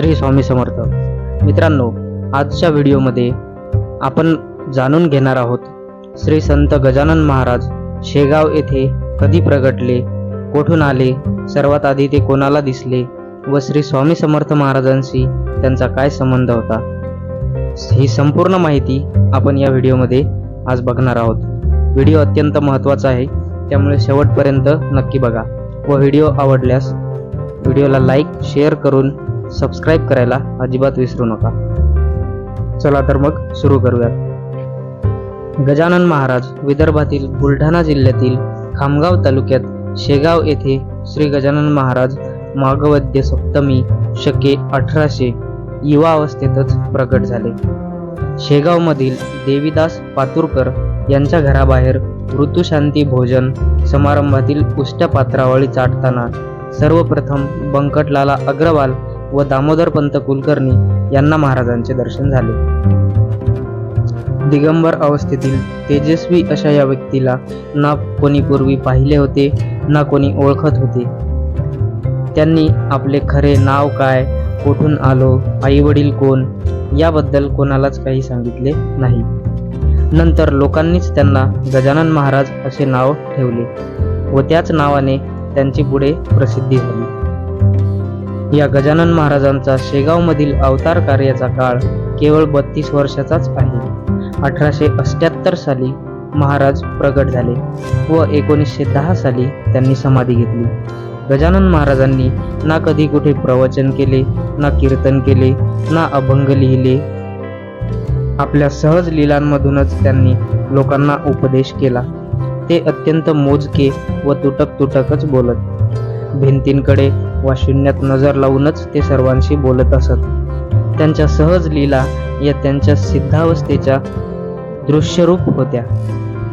श्री स्वामी समर्थ. मित्रांनो आजच्या व्हिडिओमध्ये आपण जाणून घेणार आहोत श्री संत गजानन महाराज शेगाव येथे कधी प्रगटले कोठून आले सर्वात आधी ते कोणाला दिसले व श्री स्वामी समर्थ महाराजांशी त्यांचा काय संबंध होता? ही संपूर्ण माहिती आपण या व्हिडिओमध्ये आज बघणार आहोत. व्हिडिओ अत्यंत महत्त्वाचा आहे त्यामुळे शेवटपर्यंत नक्की बघा व व्हिडिओ आवडल्यास व्हिडिओला लाईक शेअर करून सबस्क्राईब करायला अजिबात विसरू नका. चला तर मग सुरू करूयात. गजानन महाराज विदर्भातील बुलढाणा जिल्ह्यातील खामगाव तालुक्यात शेगाव येथे श्री गजानन महाराज माघवद्य सप्तमी शके अठराशे युवा अवस्थेतच प्रकट झाले. शेगावमधील देवीदास पातुरकर यांच्या घराबाहेर ऋतुशांती भोजन समारंभातील उष्ट्या पात्रावळी चाटताना सर्वप्रथम बंकटलाला अग्रवाल व दामोदरपंत कुलकर्णी यांना महाराजांचे दर्शन झाले. दिगंबर अवस्थेतील तेजस्वी अशा या व्यक्तीला ना कोणी पूर्वी पाहिले होते ना कोणी ओळखत होते. त्यांनी आपले खरे नाव काय कुठून आलो आई वडील कोण याबद्दल कोणालाच काही सांगितले नाही. नंतर लोकांनीच त्यांना गजानन महाराज असे नाव ठेवले व त्याच नावाने त्यांची पुढे प्रसिद्धी झाली. या गजानन महाराजांचा शेगावमधील अवतार कार्याचा काळ केवळ बत्तीस वर्षाचाच आहे. अठराशे अष्ट्याहत्तर साली महाराज प्रगट झाले व एकोणीसशे दहा साली त्यांनी समाधी घेतली. गजानन महाराजांनी ना कधी कुठे प्रवचन केले ना कीर्तन केले ना अभंग लिहिले. आपल्या सहज लिलांमधूनच त्यांनी लोकांना उपदेश केला. ते अत्यंत मोजके व तुटक तुटकच बोलत. भिंतींकडे वा शून्यात नजर लावूनच ते सर्वांशी बोलत असत. त्यांच्या सहज लीला या त्यांच्या सिद्धावस्थेच्या दृश्यरूप होत्या.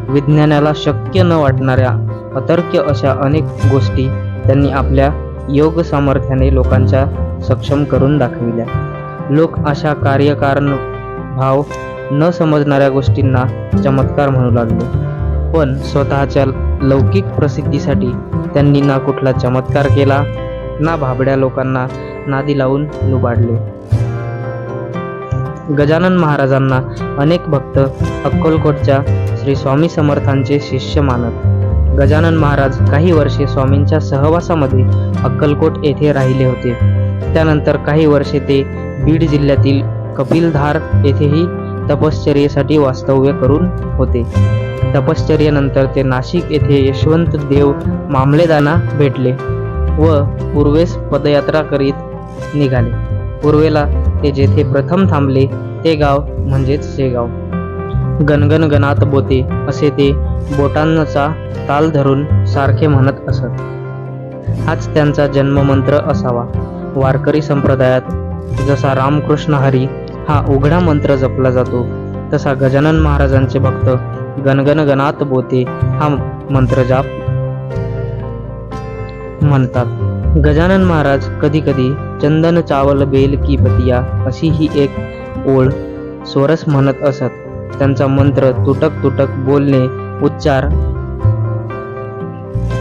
विज्ञानाला शक्य न वाटणाऱ्या अतर्क्य अशा अनेक गोष्टी त्यांनी आपल्या योग सामर्थ्याने लोकांच्या सक्षम करून दाखविल्या. लोक अशा कार्यकारण भाव न समजणाऱ्या गोष्टींना चमत्कार म्हणू लागले. पण स्वतःच्या लौकिक प्रसिद्धीसाठी त्यांनी ना कुठला चमत्कार केला ना भाबड्या लोकांना नादी लावून लुबाडले. गजानन महाराजांना अनेक भक्त अक्कलकोटच्या श्री स्वामी समर्थांचे शिष्य मानत. गजानन महाराज काही वर्षे स्वामींच्या सहवासामध्ये अक्कलकोट येथे राहिले होते. त्यानंतर काही वर्षे ते बीड जिल्ह्यातील कपिलधार येथेही तपश्चर्येसाठी वास्तव्य करून होते. तपश्चर्येनंतर ते नाशिक येथे यशवंत देव मामलेदाना भेटले. व पूर्वेस पदयात्रा करीत निघाले. पूर्वेला ते जेथे प्रथम थांबले ते गाव म्हणजेच शेगाव. गणगण गणात बोते असे ते बोटांचा ताल धरून सारखे म्हणत असत. हाच त्यांचा जन्ममंत्र असावा. वारकरी संप्रदायात जसा रामकृष्ण हरी हा उघडा मंत्र जपला जातो तसा गजानन महाराजांचे भक्त गणगण गणात बोते हा मंत्र जाप म्हणतात. गजानन महाराज कधी कधी चंदन चावल बेल की पतिया अशी ही एक ओळ स्वरस म्हणत असत. त्यांचा मंत्र तुटक तुटक बोलणे उच्चार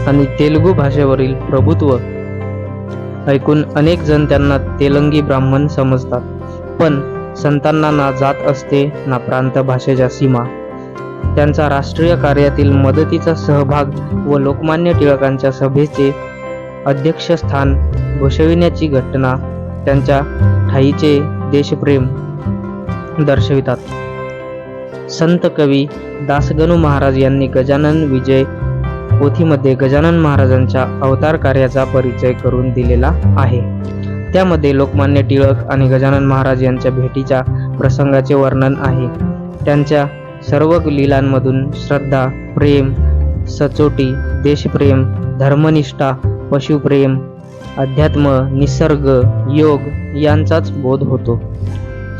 आणि तेलुगू भाषेवरील प्रभुत्व ऐकून अनेक जण त्यांना तेलंगी ब्राह्मण समजतात. पण संतांना ना जात असते ना प्रांत भाषेच्या सीमा. त्यांचा राष्ट्रीय कार्यातील मदतीचा सहभाग व लोकमान्य टिळकांच्या सभेचे अध्यक्षस्थान भूषविण्याची घटना त्यांच्या ठाईचे देशप्रेम दर्शवितात. संत कवी दासगणू महाराज यांनी गजानन विजय पोथीमध्ये गजानन महाराजांच्या अवतार कार्याचा परिचय करून दिलेला आहे. त्यामध्ये लोकमान्य टिळक आणि गजानन महाराज यांच्या भेटीच्या प्रसंगाचे वर्णन आहे. त्यांच्या सर्व लीलांमधून श्रद्धा प्रेम सचोटी देशप्रेम धर्मनिष्ठा पशुप्रेम अध्यात्म निसर्ग योग यांचाच बोध होतो.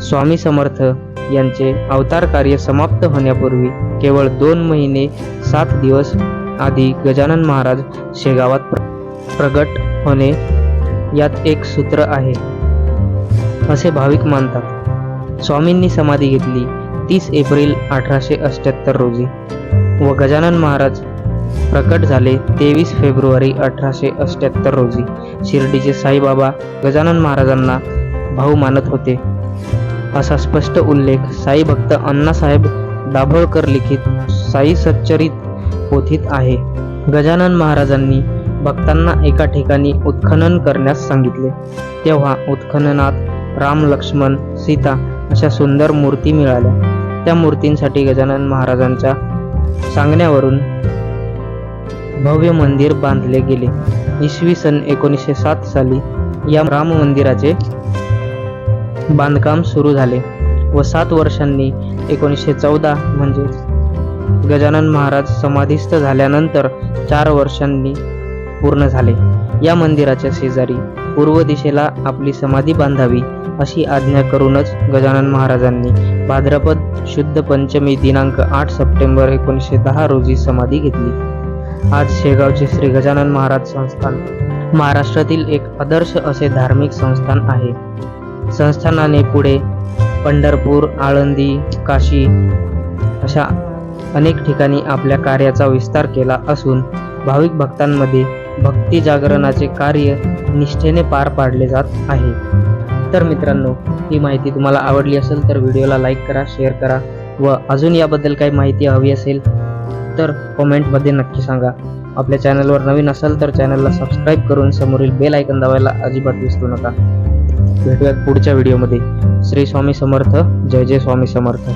स्वामी समर्थ यांचे अवतार कार्य समाप्त होण्यापूर्वी केवळ दोन महिने सात दिवस आधी गजानन महाराज शेगावात प्र प्रगट होणे यात एक सूत्र आहे. असे भाविक मानतात. स्वामींनी समाधी घेतली तीस एप्रिल अठराशे अठ्ठ्याहत्तर रोजी व गजानन महाराज प्रकट झाले तेवीस फेब्रुवारी अठराशे अष्ट्याहत्तर रोजी. शिर्डीचे साईबाबा गजानन महाराजांना भाऊ मानत होते. असा स्पष्ट उल्लेख साई भक्त अण्णासाहेब दाभोळकर लिखित साई सच्चरित पोथीत आहे. गजानन महाराजांनी भक्तांना एका ठिकाणी उत्खनन करण्यास सांगितले. तेव्हा उत्खननात राम लक्ष्मण सीता अशा सुंदर मूर्ती मिळाल्या. त्या मूर्तींसाठी गजानन महाराजांच्या सांगण्यावरून भव्य मंदिर बांधले गेले. इसवी सन एकोणीसशे सात साली या राम मंदिराचे बांधकाम सुरू झाले व सात वर्षांनी एकोणीसशे चौदा म्हणजे गजानन महाराज समाधीस्थ झाल्यानंतर चार वर्षांनी पूर्ण झाले. या मंदिराच्या शेजारी पूर्व दिशेला आपली समाधी बांधावी अशी आज्ञा करूनच गजानन महाराजांनी भाद्रपद शुद्ध पंचमी दिनांक आठ सप्टेंबर एकोणीसशे दहा रोजी समाधी घेतली. आज शेगावचे श्री गजानन महाराज संस्थान महाराष्ट्रातील एक आदर्श असे धार्मिक संस्थान आहे. संस्थानाने पुढे पंढरपूर आळंदी काशी अशा अनेक ठिकाणी आपल्या कार्याचा विस्तार केला असून भाविक भक्तांमध्ये भक्ती जागरणाचे कार्य निष्ठेने पार पाडले जात आहे. तर मित्रांनो ही माहिती तुम्हाला आवडली असेल तर व्हिडिओला लाईक करा शेअर करा व अजून याबद्दल काही माहिती हवी असेल तर कॉमेंटमध्ये नक्की सांगा. आपल्या चॅनलवर नवीन असाल तर चॅनलला सबस्क्राईब करून समोरील बेल ऐकन दाबायला अजिबात विसरू नका. भेटूयात पुढच्या व्हिडिओमध्ये. श्री स्वामी समर्थ. जय जय स्वामी समर्थ.